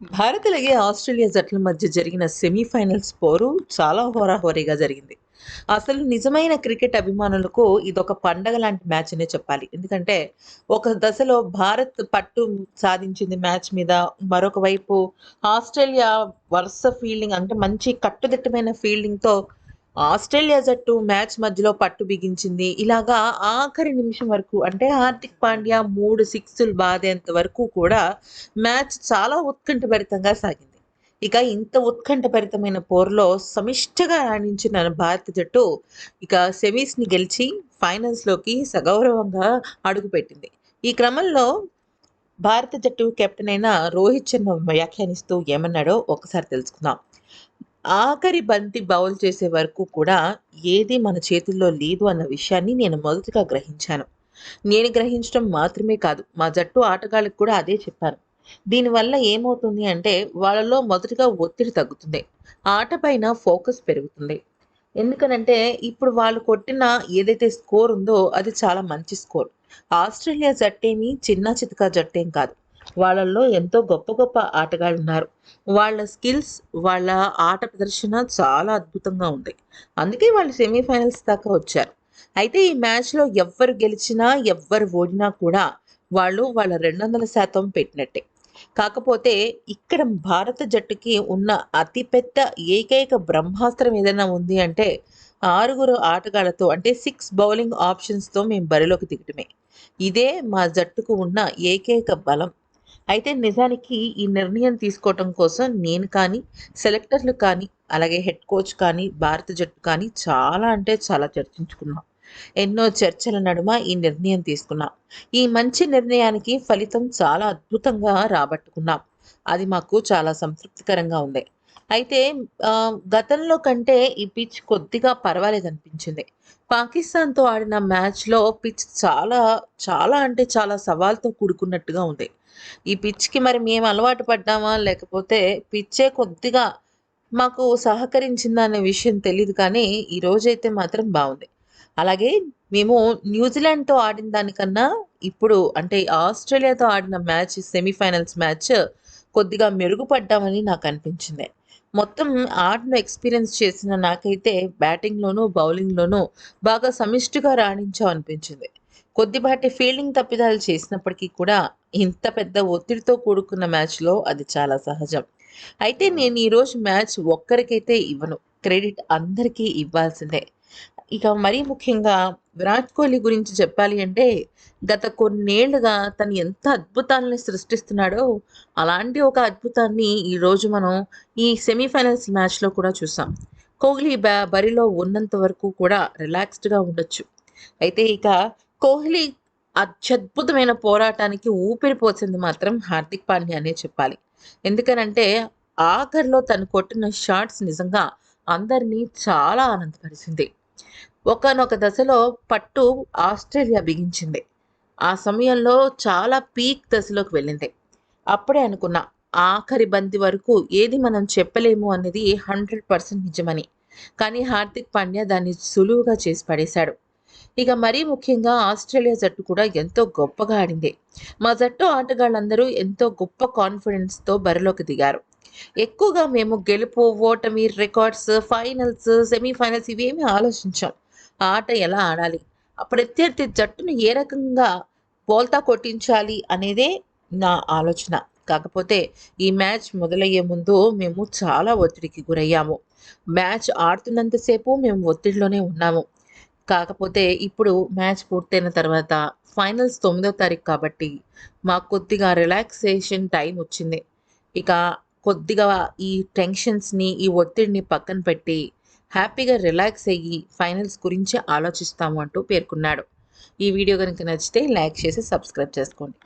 భారత్ అలాగే ఆస్ట్రేలియా జట్ల మధ్య జరిగిన సెమీఫైనల్స్ పోరు చాలా హోరాహోరీగా జరిగింది. అసలు నిజమైన క్రికెట్ అభిమానులకు ఇదొక పండగ లాంటి మ్యాచ్ అనే చెప్పాలి. ఎందుకంటే ఒక దశలో భారత్ పట్టు సాధించింది మ్యాచ్ మీద మరొక వైపు ఆస్ట్రేలియా వరుస ఫీల్డింగ్ అంటే మంచి కట్టుదిట్టమైన ఫీల్డింగ్తో ఆస్ట్రేలియా జట్టు మ్యాచ్ మధ్యలో పట్టు బిగించింది. ఇలాగా ఆఖరి నిమిషం వరకు అంటే హార్దిక్ పాండ్యా మూడు సిక్స్లు బాధేంత వరకు కూడా మ్యాచ్ చాలా ఉత్కంఠభరితంగా సాగింది. ఇక ఇంత ఉత్కంఠభరితమైన పోరులో సమిష్టిగా రాణించిన భారత జట్టు ఇక సెమీస్ని గెలిచి ఫైనల్స్లోకి సగౌరవంగా అడుగుపెట్టింది ఈ క్రమంలో భారత జట్టు కెప్టెన్ అయిన రోహిత్ శర్మ వ్యాఖ్యానిస్తూ ఏమన్నాడో ఒకసారి తెలుసుకుందాం. ఆఖరి బంతి బౌల్ చేసే వరకు కూడా ఏది మన చేతుల్లో లేదు అన్న విషయాన్ని నేను మొదటగా గ్రహించాను. నేను గ్రహించడం మాత్రమే కాదు మా జట్టు ఆటగాళ్ళకి కూడా అదే చెప్పాను. దీనివల్ల ఏమవుతుంది అంటే వాళ్ళలో మొదటగా ఒత్తిడి తగ్గుతుంది ఆట పైన ఫోకస్ పెరుగుతుంది. ఎందుకనంటే ఇప్పుడు వాళ్ళు కొట్టిన ఏదైతే స్కోర్ ఉందో అది చాలా మంచి స్కోర్. ఆస్ట్రేలియా జట్టేమి చిన్న చితకా జట్టేం కాదు. వాళ్ళల్లో ఎంతో గొప్ప గొప్ప ఆటగాళ్ళు ఉన్నారు వాళ్ళ స్కిల్స్ వాళ్ళ ఆట ప్రదర్శన చాలా అద్భుతంగా ఉంది. అందుకే వాళ్ళు సెమీఫైనల్స్ దాకా వచ్చారు. అయితే ఈ మ్యాచ్లో ఎవ్వరు గెలిచినా ఎవ్వరు ఓడినా కూడా వాళ్ళు వాళ్ళ రెండు వందల శాతం పెట్టినట్టే. కాకపోతే ఇక్కడ భారత జట్టుకి ఉన్న అతిపెద్ద ఏకైక బ్రహ్మాస్త్రం ఏదైనా ఉంది అంటే ఆరుగురు ఆటగాళ్ళతో అంటే సిక్స్ బౌలింగ్ ఆప్షన్స్తో మేము బరిలోకి దిగటమే. ఇదే మా జట్టుకు ఉన్న ఏకైక బలం. అయితే నిజానికి ఈ నిర్ణయం తీసుకోవటం కోసం నేను కానీ సెలెక్టర్లు కానీ అలాగే హెడ్ కోచ్ కానీ భారత జట్టు కానీ చాలా అంటే చాలా చర్చించుకున్నాం. ఎన్నో చర్చల నడుమ ఈ నిర్ణయం తీసుకున్నాం. ఈ మంచి నిర్ణయానికి ఫలితం చాలా అద్భుతంగా రాబట్టుకున్నాం. అది మాకు చాలా సంతృప్తికరంగా ఉంది. అయితే గతంలో కంటే ఈ పిచ్ కొద్దిగా పర్వాలేదు అనిపించింది పాకిస్తాన్తో ఆడిన మ్యాచ్లో పిచ్ చాలా చాలా అంటే చాలా సవాల్తో కూడుకున్నట్టుగా ఉంది. ఈ పిచ్చికి మరి మేము అలవాటు పడ్డామా? లేకపోతే పిచ్చే కొద్దిగా మాకు సహకరించిందా అనే విషయం తెలియదు కానీ ఈ రోజైతే మాత్రం బాగుంది. అలాగే మేము న్యూజిలాండ్తో ఆడిన దానికన్నా ఇప్పుడు అంటే ఆస్ట్రేలియాతో ఆడిన మ్యాచ్ సెమీఫైనల్స్ మ్యాచ్ కొద్దిగా మెరుగుపడ్డామని నాకు అనిపించింది. మొత్తం ఆటను ఎక్స్పీరియన్స్ చేసిన నాకైతే బ్యాటింగ్లోనూ బౌలింగ్లోనూ బాగా సమిష్టిగా రాణించాం అనిపించింది కొద్దిపాటి ఫీల్డింగ్ తప్పిదాలు చేసినప్పటికీ కూడా ఇంత పెద్ద ఒత్తిడితో కూడుకున్న మ్యాచ్లో అది చాలా సహజం. అయితే నేను ఈరోజు మ్యాచ్ ఒక్కరికైతే ఇవ్వను. క్రెడిట్ అందరికీ ఇవ్వాల్సిందే. ఇక మరీ ముఖ్యంగా విరాట్ కోహ్లీ గురించి చెప్పాలి అంటే గత కొన్నేళ్ళుగా తను ఎంత అద్భుతాలని సృష్టిస్తున్నాడో అలాంటి ఒక అద్భుతాన్ని ఈరోజు మనం ఈ సెమీఫైనల్స్ మ్యాచ్లో కూడా చూసాం. కోహ్లీ బ్యా బరిలో ఉన్నంత వరకు కూడా రిలాక్స్డ్గా ఉండొచ్చు. అయితే ఇక కోహ్లీ అత్యద్భుతమైన పోరాటానికి ఊపిరిపోసింది మాత్రం హార్దిక్ పాండ్యా అనే చెప్పాలి. ఎందుకనంటే ఆఖరిలో తను కొట్టిన షాట్స్ నిజంగా అందరినీ చాలా ఆనందపరిచింది. ఒకనొక దశలో పట్టు ఆస్ట్రేలియా బిగించింది. ఆ సమయంలో చాలా పీక్ దశలోకి వెళ్ళింది. అప్పుడే అనుకున్నా ఆఖరి బంతి వరకు ఏది మనం చెప్పలేము అనేది హండ్రెడ్ పర్సెంట్ నిజమని. కానీ హార్దిక్ పాండ్యా దాన్ని సులువుగా చేసి పడేశాడు. ఇక మరీ ముఖ్యంగా ఆస్ట్రేలియా జట్టు కూడా ఎంతో గొప్పగా ఆడింది. మా జట్టు ఆటగాళ్ళందరూ ఎంతో గొప్ప కాన్ఫిడెన్స్తో బరిలోకి దిగారు. ఎక్కువగా మేము గెలుపు ఓటమి రికార్డ్స్ ఫైనల్స్ సెమీఫైనల్స్ ఇవేమి ఆలోచించాం. ఆట ఎలా ఆడాలి? ప్రత్యర్థి జట్టును ఏ రకంగా బోల్తా కొట్టించాలి అనేదే నా ఆలోచన. కాకపోతే ఈ మ్యాచ్ మొదలయ్యే ముందు మేము చాలా ఒత్తిడికి గురయ్యాము. మ్యాచ్ ఆడుతున్నంతసేపు మేము ఒత్తిడిలోనే ఉన్నాము. కాకపోతే ఇప్పుడు మ్యాచ్ పూర్తయిన తర్వాత ఫైనల్స్ తొమ్మిదో తారీఖు కాబట్టి మాకు కొద్దిగా రిలాక్సేషన్ టైం వచ్చింది. ఇక కొద్దిగా ఈ టెన్షన్స్ని ఈ ఒత్తిడిని పక్కన పెట్టి హ్యాపీగా రిలాక్స్ అయ్యి ఫైనల్స్ గురించి ఆలోచిస్తాము అంటూ పేర్కొన్నాడు. ఈ వీడియో కనుక నచ్చితే లైక్ చేసి సబ్స్క్రైబ్ చేసుకోండి.